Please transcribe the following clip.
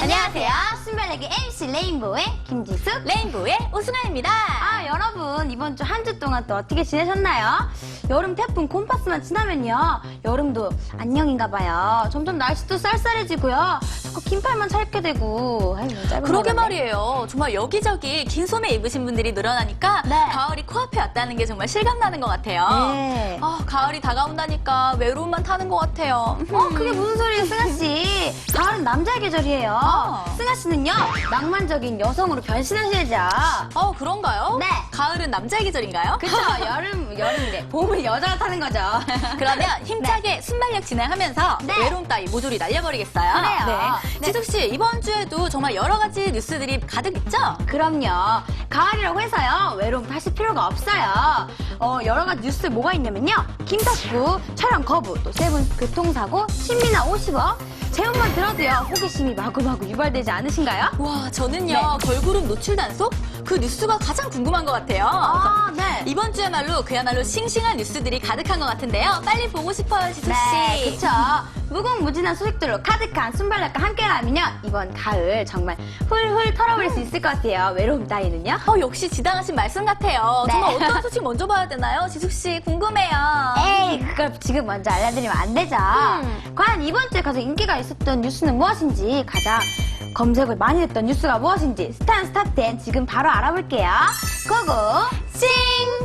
안녕하세요. 순발력의 MC 레인보우의 김지숙. 레인보우의 오승아입니다. 아, 여러분, 이번 주 한 주 동안 또 어떻게 지내셨나요? 여름 태풍 콤파스만 지나면요. 여름도 안녕인가 봐요. 점점 날씨도 쌀쌀해지고요. 자꾸 긴팔만 찾게 되고. 아유, 짧은 그러게 머리네. 말이에요. 정말 여기저기 긴 소매 입으신 분들이 늘어나니까 네. 가을이 코앞에 왔다는 게 정말 실감나는 것 같아요. 네. 아, 가을이 다가온다니까 외로움만 타는 것 같아요. 어, 그게 무슨 소리예요, 승아씨? 가을은 남자의 계절이에요. 아. 승아씨는요, 낭만적인 여성으로 변신하셔야죠. 어, 그런가요? 네. 가을은 남자의 계절인가요? 그쵸, 여름, 여름이래. 봄은 여자가 타는 거죠. 그러면 힘차게 순발력 진행하면서 네. 외로움 따위 모조리 날려버리겠어요. 그래요. 네. 네. 지숙 씨 이번 주에도 정말 여러 가지 뉴스들이 가득 있죠? 그럼요. 가을이라고 해서요. 외로움 하실 필요가 없어요. 어, 여러 가지 뉴스 뭐가 있냐면요. 김덕구 촬영 거부, 또 세분 교통사고, 신민아 50억. 제목만 들어도요. 호기심이 마구마구 유발되지 않으신가요? 와, 저는요 네. 걸그룹 노출 단속 그 뉴스가 가장 궁금한 것 같아요. 아, 네. 이번 주야말로 그야말로 싱싱한 뉴스들이 가득한 것 같은데요. 빨리 보고 싶어요, 지숙 씨. 네, 그쵸. 무궁무진한 소식들로 가득한 순발력과 함께라면요. 이번 가을 정말 훌훌 털어버릴 수 있을 것 같아요. 외로움 따위는요. 어, 역시 지당하신 말씀 같아요. 네. 정말 어떤 소식 먼저 봐야 되나요? 지숙 씨 궁금해요. 에이, 그걸 지금 먼저 알려드리면 안 되죠. 음. 과연 이번 주에 가장 인기가 있 었던 뉴스는 무엇인지, 가장 검색을 많이 했던 뉴스가 무엇인지, 스탄 스탑 10 지금 바로 알아볼게요. 고고, 싱!